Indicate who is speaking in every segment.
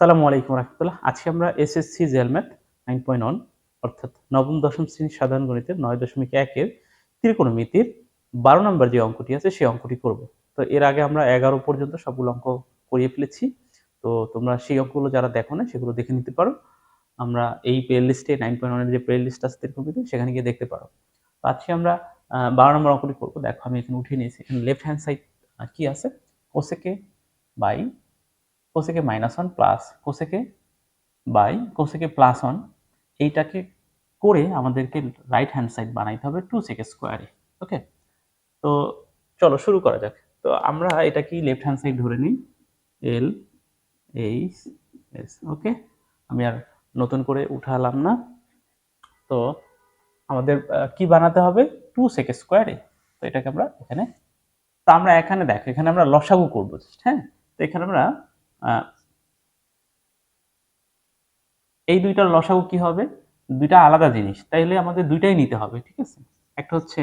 Speaker 1: সালামু আলাইকুম রহমতুল্লাহ। আজকে আমরা এসএসসি জেলম্যাথ নাইন পয়েন্ট ওয়ান, অর্থাৎ নবম, দশম শ্রেণির সাধারণ গণিতের নয় দশমিক একের ত্রিকোণমিতির বারো নম্বর যে অঙ্কটি আছে, সেই অঙ্কটি করব। তো এর আগে আমরা এগারো পর্যন্ত সবগুলো অঙ্ক করিয়ে ফেলেছি। তো তোমরা সেই অঙ্কগুলো যারা দেখো না, সেগুলো দেখে নিতে পারো। আমরা এই প্লে লিস্টে নাইন পয়েন্ট ওয়ানের যে প্লে লিস্ট আছে ত্রিকোণমিতি সেখানে গিয়ে দেখতে পারো। তো আজকে আমরা বারো নম্বর অঙ্কটি করব। দেখো আমি এখানে উঠিয়ে নিয়েছি। এখানে লেফট হ্যান্ড সাইড কি আছে? Cosec A by cosec A minus one plus cosec A by cosec A plus one এইটাকে করে আমাদেরকে রাইট হ্যান্ড সাইড বানাইতে হবে টু সেকে স্কোয়ারে ওকে তো চলো শুরু করা যাক। তো আমরা এটা কি লেফট হ্যান্ড সাইড ধরে নিই এল এইচ এস ওকে আমি আর নতুন করে উঠালাম না। তো আমাদের কি বানাতে হবে? টু সেকে স্কোয়ারে তো এটাকে আমরা এখানে, তো আমরা এখানে দেখো, এখানে আমরা লসাগু করব হ্যাঁ? তো এখানে আমরা এই দুইটার লসাগু কি হবে? দুইটা আলাদা জিনিস। তাইলে আমাদের দুইটাই নিতে হবে, ঠিক আছে? একটা হচ্ছে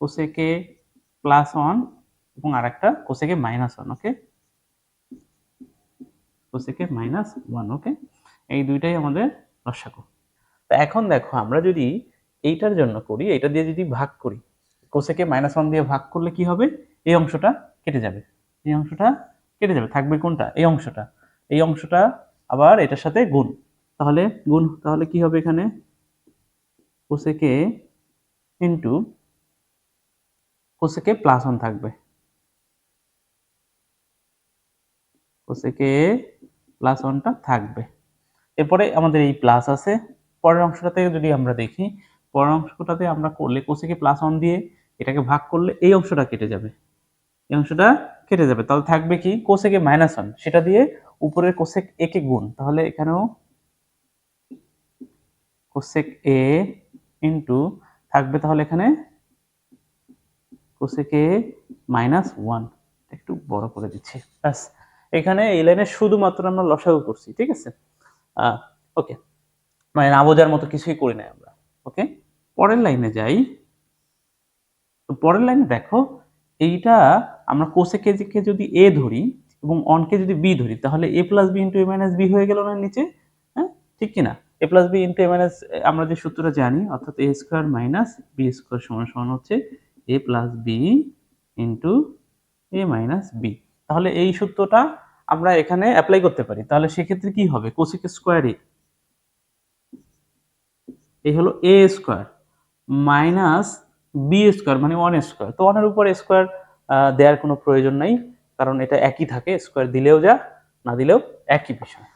Speaker 1: কোসেকে প্লাস ওয়ান এবং আরেকটা cosec A minus one okay cosec A minus one okay এই দুইটাই আমাদের লসাগু। তো এখন দেখো, আমরা যদি এইটার জন্য করি এটা দিয়ে যদি ভাগ করি কোসেকে মাইনাস ওয়ান দিয়ে ভাগ করলে কি হবে? এই অংশটা কেটে যাবে। এই অংশটা কেটে যাবে, থাকবে কোনটা? এই অংশটা। এই অংশটা আবার এটার সাথে গুণ। তাহলে গুণ, তাহলে কি হবে এখানে? Cosec into cosec plus one থাকবে। কোসেকে প্লাস ওয়ানটা থাকবে। এরপরে আমাদের এই প্লাস আছে। পরের অংশটাতে যদি আমরা দেখি, পরের অংশটাতে আমরা করলে কোসেকে প্লাস ওয়ান দিয়ে এটাকে ভাগ করলে এই অংশটা কেটে যাবে। এই অংশটা কেটে যাবে। তাহলে থাকবে কি? কোসেকে মাইনাস ওয়ান সেটা দিয়ে উপরের কোসেক একে গুণ। তাহলে এখানেও কোসেক এ ইন্টু থাকবে তাহলে এখানে কোসেক এ মাইনাস ওয়ান একটু বড় করে দিচ্ছি। ব্যাস। এখানে এই লাইনে শুধুমাত্র আমরা লসাগু করছি, ঠিক আছে? ওকে মানে না বোঝার মতো কিছুই করি নাই আমরা। ওকে পরের লাইনে যাই। তো পরের লাইনে দেখো এইটা আমরা কোসেকে কে যদি এ ধরি এবং অনকে যদি বি ধরি, তাহলে A plus B into A minus B হয়ে গেল না নিচে? হ্যাঁ? ঠিক কি না A plus B into A minus আমরা যে সূত্রটা জানি, অর্থাৎ A square minus B square সমান সমান হচ্ছে A plus B into A minus B তাহলে এই সূত্রটা আমরা এখানে অ্যাপ্লাই করতে পারি। তাহলে সেক্ষেত্রে কি হবে? কোসেক স্কোয়ার এ এই হলো A square minus B square মানে ওয়ান স্কোয়ার তো ওয়ানের উপর স্কোয়ার দেওয়ার কোনো প্রয়োজন নাই, কারণ এটা একই থাকে স্কোয়ার দিলেও যা, না দিলেও একই বিষয়।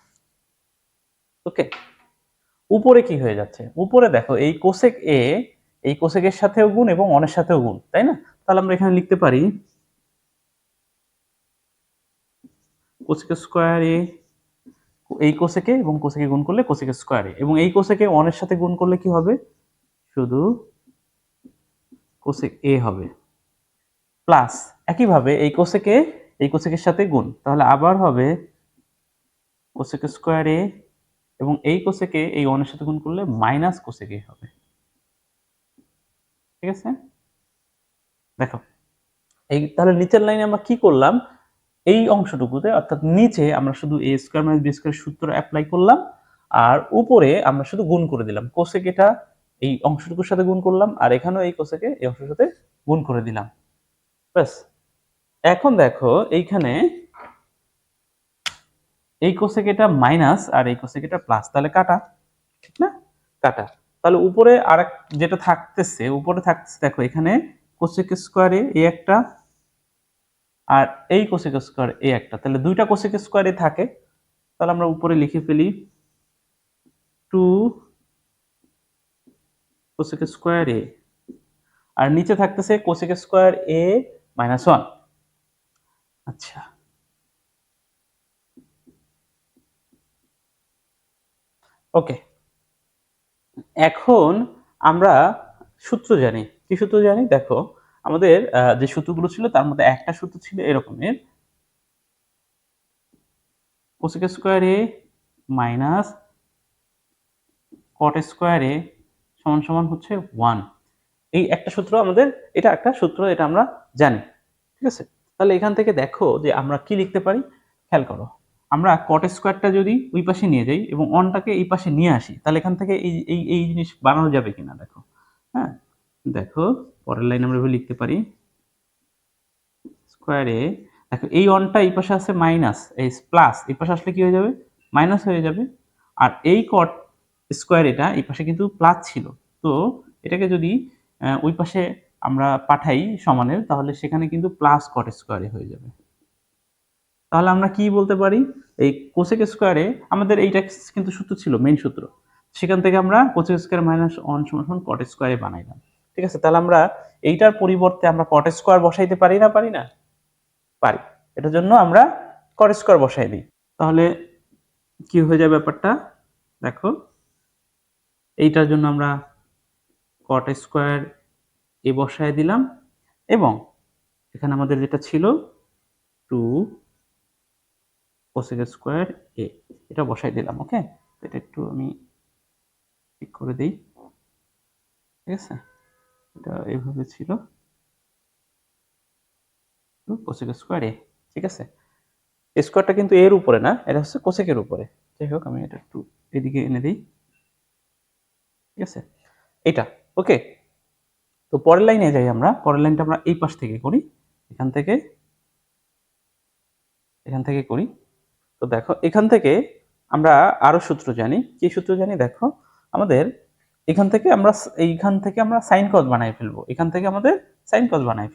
Speaker 1: ওকে উপরে কি হয়ে যাচ্ছে? উপরে দেখো, এই কোসেক এ এই কোসেকের সাথেও গুণ এবং অনের সাথেও গুণ, তাই না? তাহলে আমরা এখানে লিখতে পারি কোসেক স্কোয়ার এ এই কোসেকে এবং কোসেকে গুণ করলে কোসেক স্কোয়ার এবং এই কোসেকে অনের সাথে গুণ করলে কি হবে? শুধু কোসেক এ হবে। প্লাস একইভাবে এই কোসেকে এই কোসেকের সাথে গুণ। তাহলে আবার হবে কোসেক স্কোয়ার এ এবং এই কোসেকে এই ওয়ানের সাথে গুণ করলে মাইনাস কোসেক এ হবে। ঠিক আছে? দেখো, এই তাহলে নিচের লাইনে আমরা কি করলাম? এই অংশটুকুতে, অর্থাৎ নিচে আমরা শুধু A square minus B square সূত্র অ্যাপ্লাই করলাম, আর উপরে আমরা শুধু গুণ করে দিলাম। কোসেক এটা এই অংশটুকুর সাথে গুণ করলাম আর এখানেও এই কোসেকে এই অংশের সাথে গুণ করে দিলাম। ব্যাস। এখন দেখো এইখানে এই কোসেক এটা মাইনাস আর এই কোসেক এটা প্লাস, তাহলে কাটা, ঠিক না? কাটা। তাহলে উপরে আর যেটা থাকতেছে, উপরে থাকতেছে, দেখো এখানে কোসেক স্কোয়ারে এই একটা আর এই কোসেক স্কোয়ার এই একটা। তাহলে দুইটা কোসেক স্কোয়ারে থাকে। তাহলে আমরা উপরে লিখে ফেলি টু কোসেক স্কোয়ার এ আর নিচে থাকতেছে cosec square A minus one আচ্ছা। ওকে এখন আমরা সূত্র জানি। কি সূত্র জানি? দেখো, আমাদের যে সূত্রগুলো ছিল, তার মধ্যে একটা সূত্র ছিল এরকমের। Cosec square A minus cot square A সমান সমান হচ্ছে ওয়ান এই একটা সূত্র আমাদের, এটা একটা সূত্র, এটা আমরা জানি, ঠিক আছে? তাহলে এখান থেকে দেখো যে আমরা কি লিখতে পারি? খেয়াল করো, আমরা কট স্কোয়ারটা যদি ওই পাশে নিয়ে যাই এবং অনটাকে এই পাশে নিয়ে আসি, তাহলে এখান থেকে এই এই এই জিনিস বানানো যাবে কিনা দেখো হ্যাঁ? দেখো, পরের লাইন আমরা লিখতে পারি স্কোয়ারে দেখো এই অনটা এই পাশে আছে মাইনাস এই প্লাস এই পাশে আসলে কি হয়ে যাবে? মাইনাস হয়ে যাবে, আর এই কট স্কোয়ার এটা এই পাশে কিন্তু প্লাস ছিল। তো এটাকে যদি ওই পাশে আমরা পাঠাই সমানের, তাহলে সেখানে কিন্তু প্লাস কট স্কোয়ারে হয়ে যাবে। তাহলে আমরা কি বলতে পারি? এই কোসেক স্কোয়ারে আমাদের এইটা কিন্তু সূত্র ছিল মেন সূত্র। সেখান থেকে আমরা কোসেক স্কোয়ার মাইনাস ওয়ান সমান কট স্কোয়ারে বানাইলাম। ঠিক আছে? তাহলে আমরা এইটার পরিবর্তে আমরা কট স্কোয়ার বসাইতে পারি না পারি না? পারি। এটার জন্য আমরা কট স্কোয়ার বসাই দিই। তাহলে কি হয়ে যায় ব্যাপারটা? দেখো। এইটার জন্য আমরা কট স্কোয়ার এ বসায় দিলাম এবং এখানে আমাদের যেটা ছিল টু কোসেক স্কোয়ার এ এটা বসাই দিলাম ওকে এটা একটু আমি ঠিক করে দিই, ঠিক আছে? এটা এইভাবে ছিল টু কোসেক স্কোয়ার এ ঠিক আছে? স্কোয়ারটা কিন্তু এর উপরে না, এটা হচ্ছে কোসেকের উপরে। যাই হোক, আমি এটা একটু এদিকে এনে দিই। ঠিক আছে? এটা ওকে তো পরের লাইনে যাই আমরা। পরের লাইনটা আমরা এই পাশ থেকে করি। এখান থেকে এখান থেকে করি। তো দেখো, এখান থেকে আমরা আরও সূত্র জানি। কি সূত্র জানি? দেখো, আমাদের এখান থেকে আমরা, এইখান থেকে আমরা সাইন কজ বানাই ফেলব। এখান থেকে আমাদের সাইন কজ বানাই